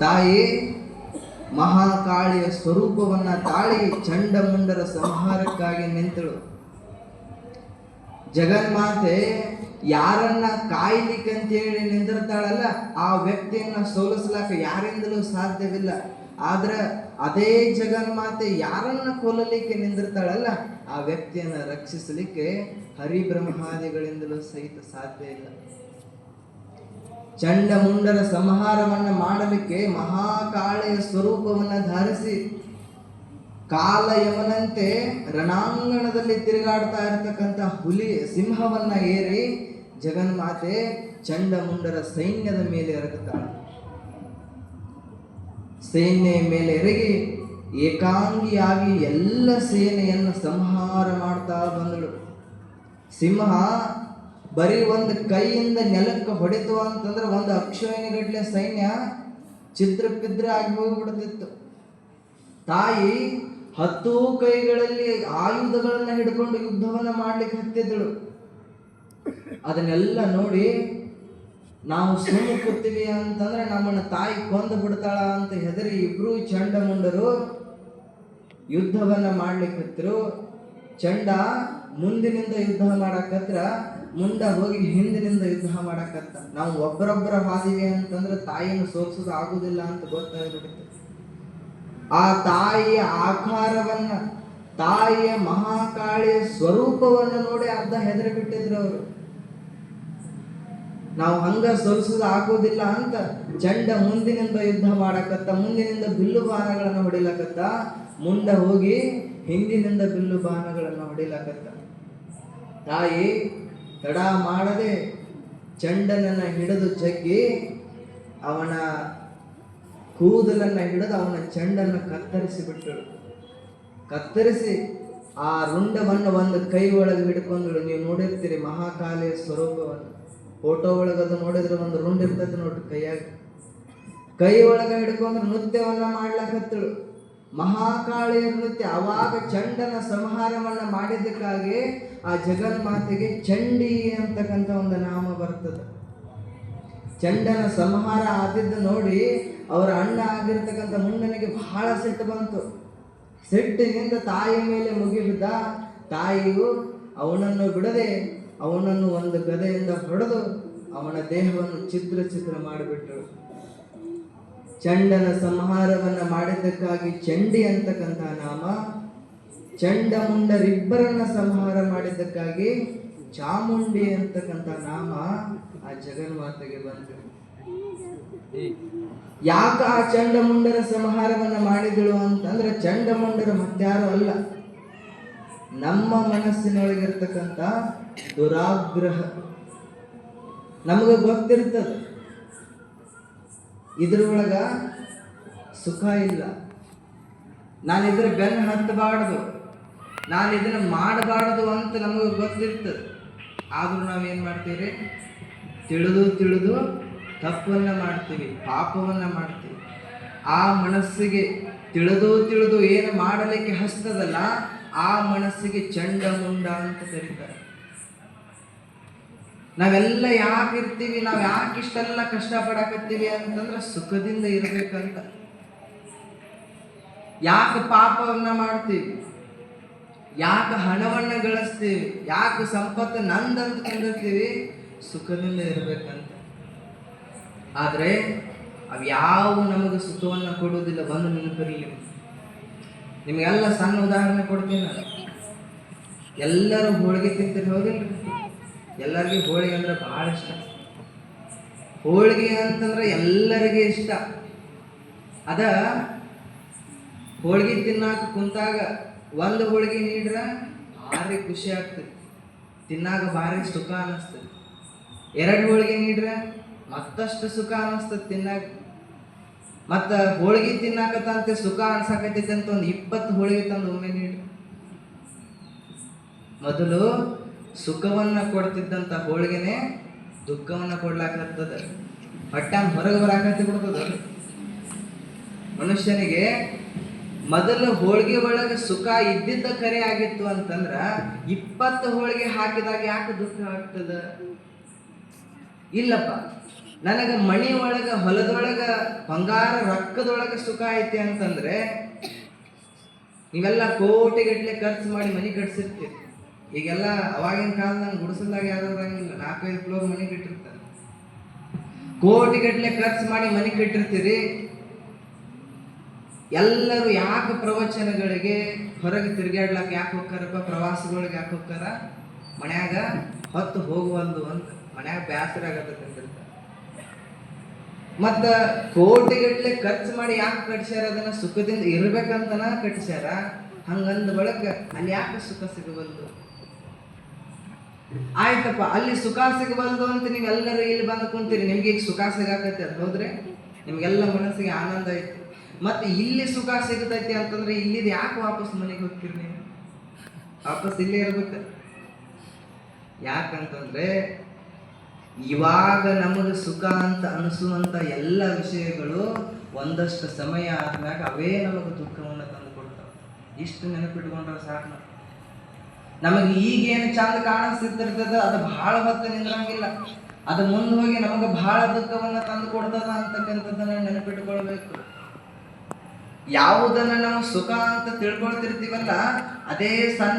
ತಾಯಿ, ಮಹಾಕಾಳಿಯ ಸ್ವರೂಪವನ್ನ ತಾಳಿ ಚಂಡಮುಂಡರ ಸಂಹಾರಕ್ಕಾಗಿ ನಿಂತಳು. ಜಗನ್ಮಾತೆ, ಯಾರನ್ನ ಕಾಯ್ಲಿಕ್ಕಂತೇಳಿ ನಿಂದಿರ್ತಾಳಲ್ಲ, ಆ ವ್ಯಕ್ತಿಯನ್ನ ಸೋಲಿಸ್ಲಾಕ ಯಾರಿಂದಲೂ ಸಾಧ್ಯವಿಲ್ಲ. ಆದ್ರ ಅದೇ ಜಗನ್ಮಾತೆ ಯಾರನ್ನ ಕೊಲ್ಲಲಿಕ್ಕೆ ನಿಂದಿರ್ತಾಳಲ್ಲ, ಆ ವ್ಯಕ್ತಿಯನ್ನ ರಕ್ಷಿಸಲಿಕ್ಕೆ ಹರಿಬ್ರಹ್ಮಾದಿಗಳಿಂದಲೂ ಸಹಿತ ಸಾಧ್ಯ ಇಲ್ಲ. ಚಂಡಮುಂಡರ ಸಂಹಾರವನ್ನು ಮಾಡಲಿಕ್ಕೆ ಮಹಾಕಾಳೆಯ ಸ್ವರೂಪವನ್ನು ಧರಿಸಿ ಕಾಲ ಯಮನಂತೆ ರಣಾಂಗಣದಲ್ಲಿ ತಿರುಗಾಡ್ತಾ ಇರತಕ್ಕಂಥ ಹುಲಿ ಸಿಂಹವನ್ನ ಏರಿ ಜಗನ್ಮಾತೆ ಚಂಡಮುಂಡರ ಸೈನ್ಯದ ಮೇಲೆ ಎರಗುತ್ತಾಳೆ. ಸೇನೆ ಮೇಲೆ ಎರಗಿ ಏಕಾಂಗಿಯಾಗಿ ಎಲ್ಲ ಸೇನೆಯನ್ನು ಸಂಹಾರ ಮಾಡ್ತಾ ಬಂದಳು. ಸಿಂಹ ಬರೀ ಒಂದು ಕೈಯಿಂದ ನೆಲಕ್ಕೆ ಹೊಡೆತು ಅಂತಂದ್ರೆ ಒಂದು ಅಕ್ಷೋಹಿಣಿಗಟ್ಲೆ ಸೈನ್ಯ ಚಿದ್ರ ಪಿದ್ರ ಆಗಿ ಹೋಗ್ಬಿಡ್ತಿತ್ತು. ತಾಯಿ ಹತ್ತು ಕೈಗಳಲ್ಲಿ ಆಯುಧಗಳನ್ನ ಹಿಡ್ಕೊಂಡು ಯುದ್ಧವನ್ನ ಮಾಡ್ಲಿಕ್ಕೆ ಹತ್ತಿದ್ದಳು ಅದನ್ನೆಲ್ಲ ನೋಡಿ ನಾವು ಸುಮ್ಮನೆ ಕೂತೀವಿ ಅಂತಂದ್ರೆ ನಮ್ಮನ್ನ ತಾಯಿ ಕೊಂದು ಬಿಡ್ತಾಳ ಅಂತ ಹೆದರಿ ಇಬ್ರು ಚಂಡಮುಂಡರು ಯುದ್ಧವನ್ನ ಮಾಡ್ಲಿಕ್ಕೆ ಹತ್ತಿರು. ಚಂಡ ಮುಂದಿನಿಂದ ಯುದ್ಧ ಮಾಡಕತ್ರ ಮುಂಡ ಹೋಗಿ ಹಿಂದಿನಿಂದ ಯುದ್ಧ ಮಾಡಕತ್ತ. ನಾವು ಒಬ್ಬರೊಬ್ಬರ ಹಾದಿವೆ ಅಂತಂದ್ರೆ ತಾಯಿಯನ್ನು ಸೋಲ್ಸೋದು ಆಗುದಿಲ್ಲ ಅಂತ ಗೊತ್ತಾಗ್ಬಿಡುತ್ತೆ ಆ ತಾಯಿಯ ಆಕಾರವನ್ನ, ತಾಯಿಯ ಮಹಾಕಾಳಿಯ ಸ್ವರೂಪವನ್ನ ನೋಡಿ ಅರ್ಧ ಹೆದರಿ ಬಿಟ್ಟಿದ್ರು ಅವರು. ನಾವು ಹಂಗ ಸೋಲ್ಸೋದು ಆಗೋದಿಲ್ಲ ಅಂತ ಚಂಡ ಮುಂದಿನಿಂದ ಯುದ್ಧ ಮಾಡಕತ್ತ, ಮುಂದಿನಿಂದ ಬಿಲ್ಲು ಬಾಣಗಳನ್ನು ಹೊಡಿಲಕತ್ತ, ಮುಂದೆ ಹೋಗಿ ಹಿಂದಿನಿಂದ ಬಿಲ್ಲು ಬಾಣಗಳನ್ನು ಹೊಡಿಲಕತ್ತ. ತಾಯಿ, ತಡ ಮಾಡದೆ ಚಂಡನನ್ನ ಹಿಡಿದು ಜಗ್ಗಿ ಅವನ ಕೂದಲನ್ನ ಹಿಡಿದು ಅವನ ಚಂಡನ್ನು ಕತ್ತರಿಸಿ ಬಿಟ್ಟಳು. ಕತ್ತರಿಸಿ ಆ ರುಂಡವನ್ನು ಒಂದು ಕೈ ಒಳಗೆ ಹಿಡ್ಕೊಂಡಳು. ನೀವು ನೋಡಿರ್ತೀರಿ ಮಹಾಕಾಲಿಯ ಸ್ವರೂಪವನ್ನು. ಫೋಟೋ ಒಳಗೆ ಅದು ನೋಡಿದ್ರೆ ಒಂದು ರುಂಡ್ ಇರ್ತದೆ ನೋಡ್ರಿ ಕೈಯಾಗ. ಕೈ ಒಳಗೆ ಹಿಡ್ಕೊಂಡ್ರೆ ನೃತ್ಯವನ್ನ ಮಾಡ್ಲಕತ್ತಳು. ಮಹಾಕಾಳಿಯ ನೃತ್ಯ ಅವಾಗ ಚಂಡನ ಸಂಹಾರವನ್ನ ಮಾಡಿದ್ದಕ್ಕಾಗಿ ಆ ಜಗನ್ಮಾತೆಗೆ ಚಂಡಿ ಅಂತಕ್ಕಂಥ ಒಂದು ನಾಮ ಬರ್ತದೆ. ಚಂಡನ ಸಂಹಾರ ಆದಿದ್ದು ನೋಡಿ ಅವರ ಅಣ್ಣ ಆಗಿರ್ತಕ್ಕಂಥ ಮುಂಡನಿಗೆ ಬಹಳ ಸಿಟ್ಟು ಬಂತು. ಸಿಟ್ಟಿನಿಂದ ತಾಯಿ ಮೇಲೆ ಮುಗಿಬಿದ್ದ ತಾಯಿಯು ಅವನನ್ನು ಬಿಡದೆ ಅವನನ್ನು ಒಂದು ಗದೆಯಿಂದ ಹೊಡೆದು ಅವನ ದೇಹವನ್ನು ಚಿತ್ರ ಚಿತ್ರ ಮಾಡಿಬಿಟ್ಟರು ಚಂಡನ ಸಂಹಾರವನ್ನ ಮಾಡಿದ್ದಕ್ಕಾಗಿ ಚಂಡಿ ಅಂತಕ್ಕಂಥ ನಾಮ, ಚಂಡಮುಂಡರಿಬ್ಬರನ್ನ ಸಂಹಾರ ಮಾಡಿದ್ದಕ್ಕಾಗಿ ಚಾಮುಂಡಿ ಅಂತಕ್ಕಂಥ ನಾಮ ಆ ಜಗನ್ಮಾತೆಗೆ ಬಂತು. ಯಾಕ ಆ ಚಂಡಮುಂಡರ ಸಂಹಾರವನ್ನ ಮಾಡಿದಳು ಅಂತಂದ್ರೆ ಚಂಡಮುಂಡರ ಮತ್ಯಾರು ಅಲ್ಲ. ನಮ್ಮ ಮನಸ್ಸಿನೊಳಗಿರ್ತಕ್ಕಂಥ ದುರಾಗ್ರಹ. ನಮಗೆ ಗೊತ್ತಿರ್ತದ. ಇದ್ರೊಳಗ ಸುಖ ಇಲ್ಲ. ನಾನು ಇದರ ಬೆನ್ನು ಹತ್ತಬಾರ್ದು. ನಾನು ಇದನ್ನ ಮಾಡಬಾರ್ದು ಅಂತ ನಮಗೆ ಗೊತ್ತಿರ್ತದೆ. ಆದ್ರೂ ನಾವೇನು ಮಾಡ್ತೀವಿ ತಿಳಿದು ತಿಳಿದು ತಪ್ಪನ್ನು ಮಾಡ್ತೀವಿ, ಪಾಪವನ್ನ ಮಾಡ್ತೀವಿ. ಆ ಮನಸ್ಸಿಗೆ ತಿಳಿದು ತಿಳಿದು ಏನು ಮಾಡಲಿಕ್ಕೆ ಹಸ್ತದಲ್ಲ, ಆ ಮನಸ್ಸಿಗೆ ಚಂಡಮುಂಡ ಅಂತ ಕರೀತಾರೆ. ನಾವೆಲ್ಲ ಯಾಕೆ ಇರ್ತೀವಿ ನಾವು ಯಾಕೆ ಇಷ್ಟೆಲ್ಲ ಕಷ್ಟಪಡಕತ್ತೀವಿ ಅಂತಂದ್ರೆ ಸುಖದಿಂದ ಇರ್ಬೇಕಂತ. ಯಾಕೆ ಪಾಪವನ್ನ ಮಾಡ್ತೀವಿ? ಯಾಕೆ ಹಣವನ್ನ ಗಳಿಸ್ತೀವಿ? ಯಾಕೆ ಸಂಪತ್ತು ನಂದಂತ ಕಂಡಿರ್ತೀವಿ ಸುಖದಿಂದ ಇರಬೇಕಂತ. ಆದರೆ ಅವು ನಮಗೆ ಸುಖವನ್ನ ಕೊಡುವುದಿಲ್ಲ. ಬಂದು ನೆನಪಿರಲಿ ನಿಮಗೆಲ್ಲ ಸಣ್ಣ ಉದಾಹರಣೆ ಕೊಡ್ತೀನಿ ನಾನು. ಎಲ್ಲರೂ ಹೋಳಿಗೆ ತಿಂತೀರಿ ಹೌದಿಲ್ಲ ಎಲ್ಲರಿಗೂ ಹೋಳಿಗೆ ಅಂದ್ರೆ ಭಾಳ ಇಷ್ಟ. ಹೋಳಿಗೆ ಅಂತಂದ್ರೆ ಎಲ್ಲರಿಗೆ ಇಷ್ಟ. ಅದ ಹೋಳಿಗೆ ತಿನ್ನಾಕ ಕುಂತಾಗ ಒಂದು ಹೋಳಿಗೆ ನೀಡ್ರ ಭಾರಿ ಖುಷಿ ಆಗ್ತದೆ. ತಿನ್ನಾಗ ಭಾರಿ ಸುಖ ಅನ್ನಿಸ್ತದೆ ಎರಡು ಹೋಳಿಗೆ ನೀಡ್ರ ಮತ್ತಷ್ಟು ಸುಖ ಅನ್ನಿಸ್ತದೆ ತಿನ್ನಾಕ ಮತ್ತು ಹೋಳಿಗೆ ತಿನ್ನಾಕತ್ತಂತೆ ಸುಖ ಅನ್ಸಾಕತ್ತೈತೆ ಅಂತ ಒಂದು ಇಪ್ಪತ್ತು ಹೋಳಿಗೆ ತಂದು ಒಮ್ಮೆ ನೀಡ್ರಿ. ಮೊದಲು ಸುಖವನ್ನ ಕೊಡ್ತಿದ್ದಂಥ ಹೋಳಿಗೆನೆ ದುಃಖವನ್ನ ಕೊಡ್ಲಾಕತ್ತದ. ಹೊಟ್ಟೆ ಹೊರಗೆ ಬರಾಕತ್ತಿ ಬಿಡ್ತದ. ಮನುಷ್ಯನಿಗೆ ಮೊದಲು ಹೋಳಿಗೆ ಒಳಗೆ ಸುಖ ಇದ್ದಿದ್ದ ಕರೆ ಆಗಿತ್ತು ಅಂತಂದ್ರ ಇಪ್ಪತ್ತು ಹೋಳಿಗೆ ಹಾಕಿದಾಗ ಯಾಕೆ ದುಃಖ ಆಗ್ತದ? ಇಲ್ಲಪ್ಪ, ನನಗೆ ಮಣಿ ಒಳಗ ಹೊಲದೊಳಗ ಬಂಗಾರ ರೊಕ್ಕದೊಳಗ ಸುಖ ಐತಿ ಅಂತಂದ್ರೆ ನೀವೆಲ್ಲ ಕೋಟಿಗಟ್ಲೆ ಖರ್ಚು ಮಾಡಿ ಮನಿ ಕಟ್ಸಿರ್ತೀರಿ. ಈಗೆಲ್ಲ ಅವಾಗಿನ ಕಾಲದಾಗ ಗುಡಿಸಲ್ದಾಗ ಯಾರು ಇರಂಗಿಲ್ಲ, ನಾಲ್ಕೈದು ಫ್ಲೋರ್ ಮನಿ ಕಟ್ಟಿರ್ತಾರೆ. ಕೋಟಿಗಟ್ಲೆ ಖರ್ಚು ಮಾಡಿ ಮನಿ ಕಟ್ಟಿರ್ತೀರಿ. ಎಲ್ಲರೂ ಯಾಕೆ ಪ್ರವಚನಗಳಿಗೆ ಹೊರಗೆ ತಿರುಗಾಡ್ಲಕ್ಕೆ ಯಾಕೆ ಹೋಗ್ತಾರಪ್ಪ ಪ್ರವಾಸಗಳಿಗೆ ಯಾಕೆ ಹೋಗ್ತಾರ ಮನ್ಯಾಗ ಹೊತ್ತು ಹೋಗುವಂದು ಅಂತ ಮನ್ಯಾಗ ಬೇಸರ ಆಗತ್ತೆ ಮತ್ತ ಕೋಟಿಗಟ್ಲೆ ಖರ್ಚು ಮಾಡಿ ಯಾಕೆ ಕಟ್ಸ್ಯಾರ ಅದನ್ನು? ಸುಖದಿಂದ ಇರ್ಬೇಕಂತನ ಕಟ್ಸ್ಯಾರ. ಹಂಗಂದ ಬಳಕ ಅಲ್ಲಿ ಯಾಕೆ ಸುಖ ಸಿಗಬಲ್ದು ಆಯ್ತಪ್ಪ, ಅಲ್ಲಿ ಸುಖ ಸಿಗಬಲ್ದು ಅಂತ ನೀವೆಲ್ಲರೂ ಇಲ್ಲಿ ಬಂದು ಕುಂತೀರಿ. ನಿಮ್ಗೆ ಈಗ ಸುಖ ಸಿಗಾಕತ್ತೆ ಅದು ಹೋದ್ರೆ? ನಿಮ್ಗೆಲ್ಲ ಮನಸ್ಸಿಗೆ ಆನಂದ ಐತಿ. ಮತ್ತೆ ಇಲ್ಲಿ ಸುಖ ಸಿಗತೈತಿ ಅಂತಂದ್ರೆ ಇಲ್ಲಿದ ಯಾಕೆ ವಾಪಸ್ ಮನೆಗೆ ಹೋಗ್ತೀರಿ ನೀವು? ವಾಪಸ್ ಇಲ್ಲೇ ಇರ್ಬೇಕು. ಯಾಕಂತಂದ್ರೆ ಇವಾಗ ನಮಗೆ ಸುಖ ಅಂತ ಅನಿಸುವಂತ ಎಲ್ಲ ವಿಷಯಗಳು ಒಂದಷ್ಟು ಸಮಯ ಆದ್ಮ್ಯಾಗ ಅವೇ ನಮಗೆ ದುಃಖವನ್ನು ತಂದು ಕೊಡ್ತಾವೆ. ಇಷ್ಟು ನೆನಪಿಟ್ಕೊಂಡ್ರೆ ಸಾಕು. ನಮಗೆ ಈಗೇನು ಚಂದ ಕಾಣಿಸ್ತಿರ್ತದ, ಅದು ಬಹಳ ಹೊತ್ತು ನಿಂದ್ರಂಗಿಲ್ಲ. ಅದು ಮುಂದೆ ಹೋಗಿ ನಮಗೆ ಬಹಳ ದುಃಖವನ್ನ ತಂದು ಕೊಡ್ತದ ಅಂತಕ್ಕಂಥದ್ದನ್ನ ನೆನಪಿಟ್ಕೊಳ್ಬೇಕು. ಯಾವುದನ್ನ ನಾವು ಸುಖ ಅಂತ ತಿಳ್ಕೊಳ್ತಿರ್ತೀವಲ್ಲ ಅದೇ ಸಣ್ಣ